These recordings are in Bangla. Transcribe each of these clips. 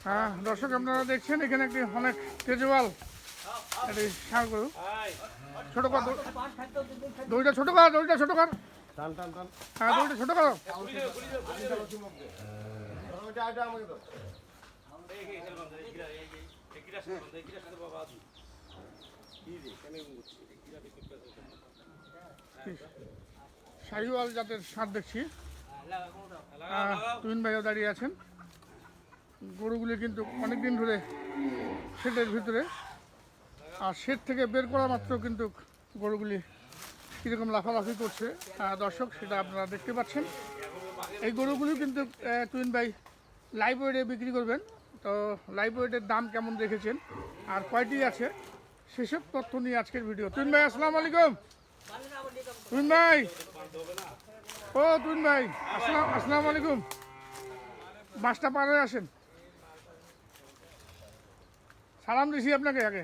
হ্যাঁ দর্শক, আপনারা দেখছেন, এখানে একটি অনেক তেজওয়াল, একটি ষাঁড় গরু ছোট কর, দৌ- দড়িটা ছোট কর, দড়িটা ছোট কর। হ্যাঁ দড়িটা ছোট করো। শাহিওয়াল জাতের ষাঁড় দেখছি। তুহিন ভাইও দাঁড়িয়ে আছেন। গরুগুলি কিন্তু অনেক দিন ধরে শেডের ভিতরে। আর শেড থেকে বের করা মাত্র কিন্তু গরুগুলি কীরকম লাফালাফি করছে দর্শক, সেটা আপনারা দেখতে পাচ্ছেন। এই গরুগুলি কিন্তু টুইন ভাই লাইভ ওয়েটে বিক্রি করবেন। তো লাইভ ওয়েটের দাম কেমন রেখেছেন আর কয়টি আছে? সেসব তথ্য নিয়ে আজকের ভিডিও তুহিন ভাই আসসালামু আলাইকুম। তুহিন ভাই ও তুহিন ভাই আসসালাম আসসালামু আলাইকুম। বাসটা পার আসেন। সালাম দিছি আপনাকে আগে।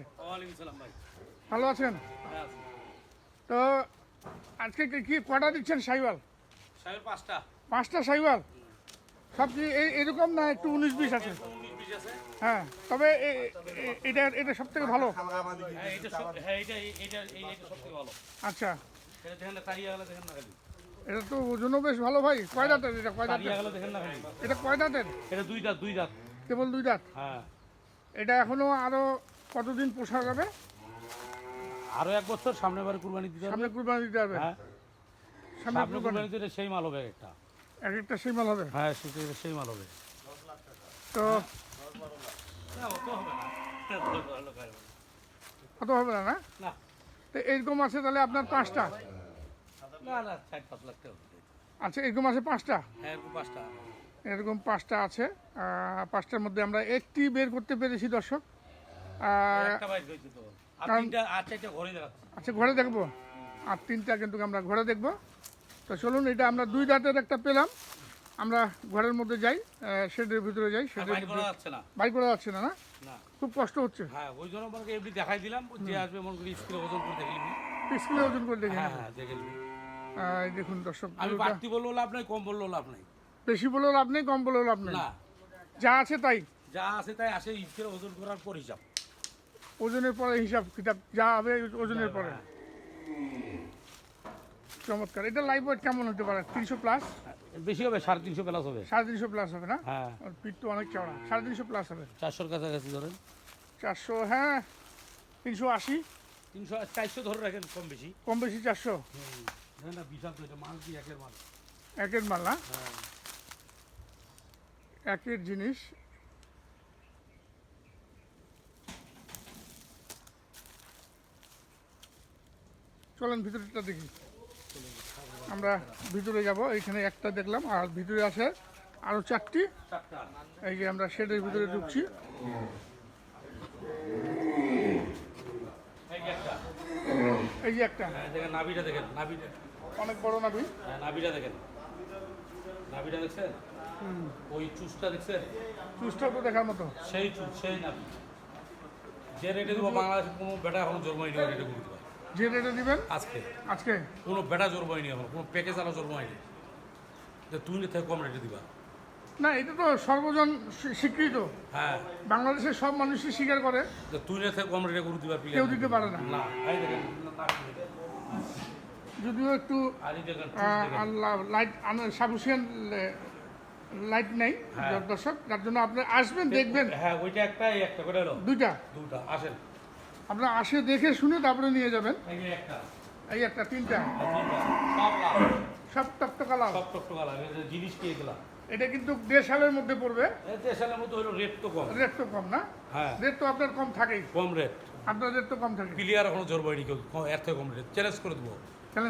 ভালো আছেন? হ্যাঁ তো আজকে কি- কি কটা দিচ্ছেন সাইওয়াল? পাঁচটা। পাঁচটা সাইওয়াল? সব কি এই- এরকম না একটু উনিশ বিশ আছে? হ্যাঁ তবে এটা এটা সব থেকে ভালো। হ্যাঁ সব- হ্যাঁ থেকে ভালো। আচ্ছা। এটা তো ওজনও বেশ ভালো ভাই। কয় দাঁতের এটা? কয় দাঁতের? এটা কয় দাঁতের? এটা দুই দাঁত দুই দাঁত। কেবল দুই দাঁত? হ্যাঁ। এটা এখনও আরও কতদিন পোষা যাবে? আরও এক বছর সামনে বারে কুরবানি দিতে হবে। সামনে কুরবানি দিতে হবে? হ্যাঁ। সামনে কুরবানি? দিতে সেই মাল হবে একটা। এক একটা সেই মাল হবে? হ্যাঁ সেটা সেই মাল হবে। তো কত হবে না? না। তো এরকম আছে তাহলে আপনার পাঁচটা? না না ষাট পাঁচ লাখ টাকা। আচ্ছা এরকম আছে পাঁচটা? হ্যাঁ পাঁচটা। এরকম পাঁচটা আছে। পাঁচটার মধ্যে আমরা একটি বের করতে পেরেছি দর্শক। আচ্ছা ঘরে দেখব। আর তিনটা কিন্তু আমরা ঘরে দেখব। তো চলুন এটা আমরা দুই দাঁতের একটা পেলাম। আমরা ঘরের মধ্যে যাই শেডের ভিতরে যাই শেডের বাইর করা ভিতরে যাচ্ছে না। বাইর করা যাচ্ছে না খুব কষ্ট হচ্ছে। হ্যাঁ ওই জন্য আমাকে এমনি দেখাই দিলাম যে আসবে মন করি স্কুলে ওজন করে দেখে নিবি। স্কুলে ওজন করে দেখে হ্যাঁ হ্যাঁ দেখে নিবি। দেখুন দর্শক আমি বাড়তি বললেও লাভ নাই কম বললেও লাভ নাই। বেশি বলেও লাভ নেই কম বলেও লাভ নেই। না। যা আছে তাই। যা আছে তাই আসে ইফের ওজন করার পর হিসাব ওজনের পরে হিসাব কিতাব যা হবে ওজনের পরে। চমৎকার। এটা লাইভ ওয়েট কেমন হতে পারে? তিনশো প্লাস বেশি হবে সাড়ে তিনশো প্লাস হবে। সাড়ে তিনশো প্লাস হবে না? হ্যাঁ। পিঠ তো অনেক চওড়া। সাড়ে তিনশো প্লাস হবে। চারশোর কাছাকাছি ধরেন। চারশো হ্যাঁ। তিনশো আশি। তিনশো চারশো ধরে রাখেন কম বেশি। কম বেশি চারশো। দেখেন না বিশাল তো এটা মাল দিয়ে একের মাল? একের মাল না? হ্যাঁ। একের জিনিস। চলেন ভিতরেটা দেখি। আমরা ভিতরে যাব এইখানে একটা দেখলাম আর ভিতরে আছে আরও চারটি। এই যে আমরা শেডের ভিতরে ঢুকছি। এই যে একটা। হ্যাঁ দেখেন নাভিটা দেখেন নাভিটা। অনেক বড় নাবি হ্যাঁ নাভিটা দেখেন। নাভিটা দেখছেন ওই চুষটা দেখছেন? চুষটাও তো দেখার মতো। সেই চুষ সেই নাভি যে রেটে দেবো বাংলাদেশে কোনো বেটা এখনও জোর হয়নি রেটে করে দেবে যে রেটে দিবেন? আজকে। আজকে? কোনো বেটা জোর হয়নি এখনও কোনো প্যাকেজ আলা হয়নি। যে তুই থেকে কম রেটে দিবা। না এটা তো সর্বজন স্বীকৃত। হ্যাঁ। বাংলাদেশের সব মানুষই স্বীকার করে। যে তুই থেকে কম রেটে করে দিবা কেউ দিতে পারে না। না। যদিও একটু আল্লাহ লাইট সাফিসিয়েন্ট লাইট নেই হ্যাঁ। দর্শক যার জন্য আপনি আসবেন দেখবেন। হ্যাঁ ওইটা একটা একটা করে এলো দুইটা। দুটা আসেন। আপনার আসে দেখে শুনে তারপরে নিয়ে যাবেন। এই একটা। এই একটা তিনটা। সব টকটকা লাল। সব টকটকা লাল। জিনিস কি এগুলা? এটা কিন্তু দেড় সালের মধ্যে পড়বে। এই দেশের মতো হলো রেট তো কম। রেট তো কম না? হ্যাঁ। রেট তো আপনার কম থাকেই। কম রেট আপনার রেট তো কম থাকে প্লেয়ার এখনও জোর কম- এর থেকে কম রেট চ্যালেঞ্জ করে দেবো।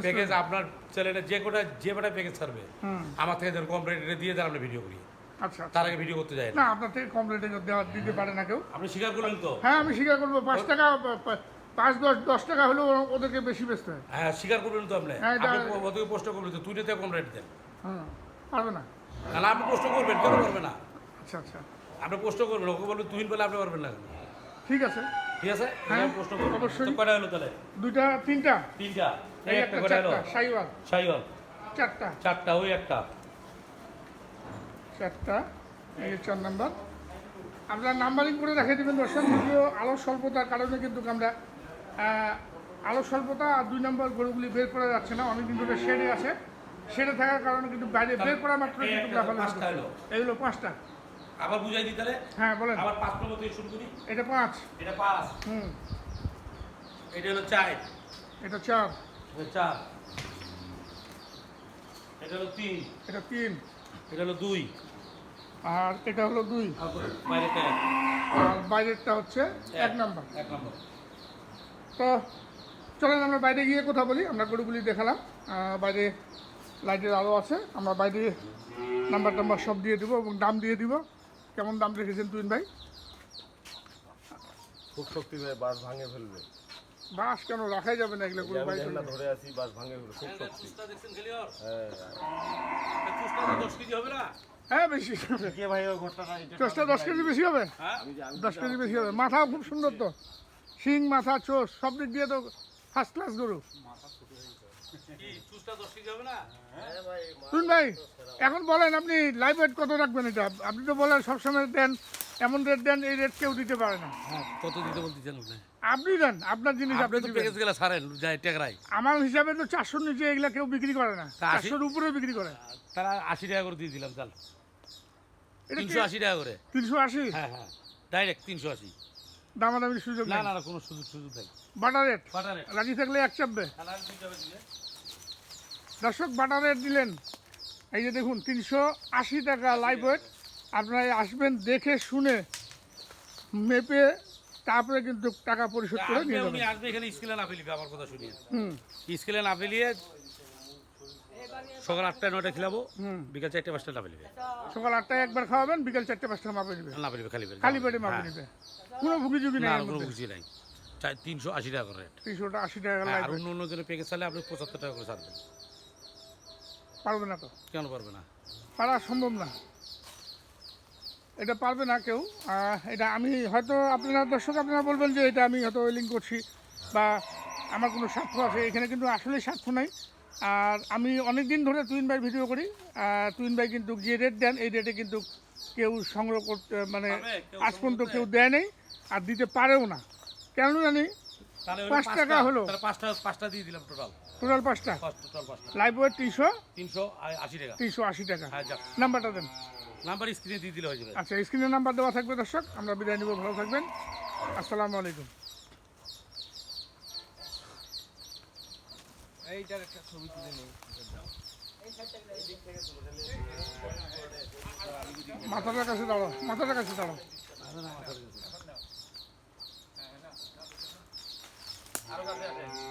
প্যাকেজ আপনার চ্যানেলে যে কোটা যে কোটা প্যাকেজ ছাড়বে আমার থেকে যেন কম রেটে দিয়ে দেন আমরা ভিডিও করি। আচ্ছা তার আগে ভিডিও করতে যাই না। আপনার থেকে কম রেটে দেওয়া দিতে পারে না কেউ। আপনি স্বীকার করলেন তো? হ্যাঁ আমি স্বীকার করব। পাঁচ টাকা পাঁচ দশ দশ টাকা হলেও ওদেরকে বেশি বেচতে হয়। হ্যাঁ স্বীকার করবেন তো আপনি? হ্যাঁ, ওদেরকে প্রশ্ন করবেন তো তুই কম রেট দেন? হুম পারবে না। তাহলে আপনি প্রশ্ন করবেন কেন পারবে না? আচ্ছা আচ্ছা। আপনি প্রশ্ন করবেন ওকে বলবেন তুই বলে আপনি পারবেন না। ঠিক আছে। ঠিক আছে? হ্যাঁ, প্রশ্ন করব অবশ্যই। কয়টা হলো তাহলে? দুইটা তিনটা? তিনটা। এই এই একটা একটা কয়টা হলো? সাইওয়াল সাইওয়াল চারটা। চারটা ওই একটা। চারটা এই চার নাম্বার। করে রেখে দেবেন দর্শক যদিও আলো স্বল্পতার কারণে কিন্তু আমরা আলো স্বল্পতা আর দুই নম্বর গরুগুলি বের করা যাচ্ছে না অনেকদিন ধরে শেডে আছে। শেডে থাকার কারণে কিন্তু বাইরে বের করা মাত্র কিন্তু। এগুলো পাঁচটা। আবার বুঝাই দিই তাহলে? হ্যাঁ বলেন। আবার পাঁচ নম্বর থেকে শুরু করি? এটা পাঁচ। এটা পাঁচ। হুম। এটা হলো চার। এটা চার। এটা চার। এটা হলো তিন। এটা তিন। এটা হলো দুই। আর এটা হলো দুই। আর বাইরেরটা হচ্ছে এক। নাম্বার। এক নম্বর। তো চলেন আমরা বাইরে গিয়ে কথা বলি। আমরা গরুগুলি দেখালাম। বাইরে লাইটের আলো আছে। আমরা বাইরে নাম্বার টাম্বার সব দিয়ে দেবো এবং দাম দিয়ে দিব। কেমন দাম রেখেছেন তুইন ভাই? খুব শক্তি ভাই বাস ভাঙে ফেলবে। বাস কেন রাখাই যাবে না এগুলো বাইরে যেগুলা ধরে আছি বাস ভাঙে ফেলবে খুব শক্তি। হ্যাঁ। চুস্তা দশ কেজি হবে না? হ্যাঁ বেশি। ভাই চোষটা দশ কেজি বেশি হবে? হ্যাঁ? আমি যে আমি দশ কেজি বেশি হবে। মাথাও খুব সুন্দর তো। শিং মাথা চোষ সব দিক দিয়ে তো ফার্স্ট ক্লাস গরু। কি চুস্তা দশ কেজি হবে না? হ্যাঁ ভাই এখন বলেন আপনি লাইভ ওয়েট কত রাখবেন এটা? আপনি তো বলেন সবসময় দেন এমন রেট দেন এই রেট কেউ দিতে পারে না। হ্যাঁ কত দিতে বলতেছেন আপনি আপনি দেন আপনার জিনিস আপনি আপনি তো প্যাকেজ গেলা সারেন যায় টেকরাই। আমার হিসাবে তো চারশোর নিচে এগুলা কেউ বিক্রি করে না। চারশোর উপরে বিক্রি করে। তারা আশি টাকা করে দিয়ে দিলাম চাল। তিনশো আশি টাকা করে। তিনশো আশি? হ্যাঁ হ্যাঁ। ডাইরেক্ট তিনশো আশি। দামাদামির সুযোগ না না কোনো সুযোগ সুযোগ নেই। বাটার রেট রাজি থাকলে এক চাপবে। দিলে। দর্শক বাটার রেট দিলেন। এই যে দেখুন তিনশো আশি টাকা লাইভ ওয়েট আপনারা আসবেন দেখে শুনে মেপে তারপরে কিন্তু টাকা পরিশোধ করে নিয়ে আসবে এখানে স্কেলে না ফেলিবে আমার কথা শুনিয়ে। হুম। স্কেলে না ফেলিয়ে সকাল আটটায় নয়টা খেলাবো বিকাল চারটে পাঁচটা না ফেলিবে সকাল আটটায় একবার খাওয়াবেন বিকাল চারটে পাঁচটা মাপে নেবে। না ফেলিবে খালি পেটে। খালি পেটে মাপে হ্যাঁ। নেবে। কোনো ভুগি ঝুঁকি নেই কোনো কিছু নাই। চার তিনশো আশি টাকা করে রেট। তিনশোটা আশি টাকা আর লাইভ অন্য অন্য জনের প্যাকেজ চালে আপনি পঁচাত্তর টাকা করে ছাড়বেন পারবে না তো? কেন পারবে না? পারা সম্ভব না। এটা পারবে না কেউ। এটা আমি হয়তো আপনারা দর্শক আপনারা বলবেন যে এটা আমি হয়তো ওয়েলিং করছি বা আমার কোনো স্বার্থ আছে। এখানে কিন্তু আসলে স্বার্থ নাই। আর আমি অনেক দিন ধরে তুইন ভাই ভিডিও করি আর তুইন ভাই কিন্তু যে রেট দেন এই রেটে কিন্তু কেউ সংগ্রহ করতে মানে আজ পর্যন্ত কেউ দেয় নেই আর দিতে পারেও না। কেন জানি পাঁচ টাকা হলো। পাঁচটা পাঁচটা দিয়ে দিলাম টোটাল টোটাল পাঁচটা? টোটাল পাঁচটা। লাইভ ওয়েট তিনশো তিনশো আশি টাকা। তিনশো আশি টাকা। হ্যাঁ নাম্বারটা দেন। নাম্বার স্ক্রিনে দিয়ে দিলে হয়ে যাবে। আচ্ছা স্ক্রিনের নাম্বার দেওয়া থাকবে দর্শক আমরা বিদায় নিব ভালো থাকবেন। আসসালামু আলাইকুম। মাথাটার কাছে দাঁড়ো মাথাটার কাছে দাঁড়াও। আরও কাছে আছে।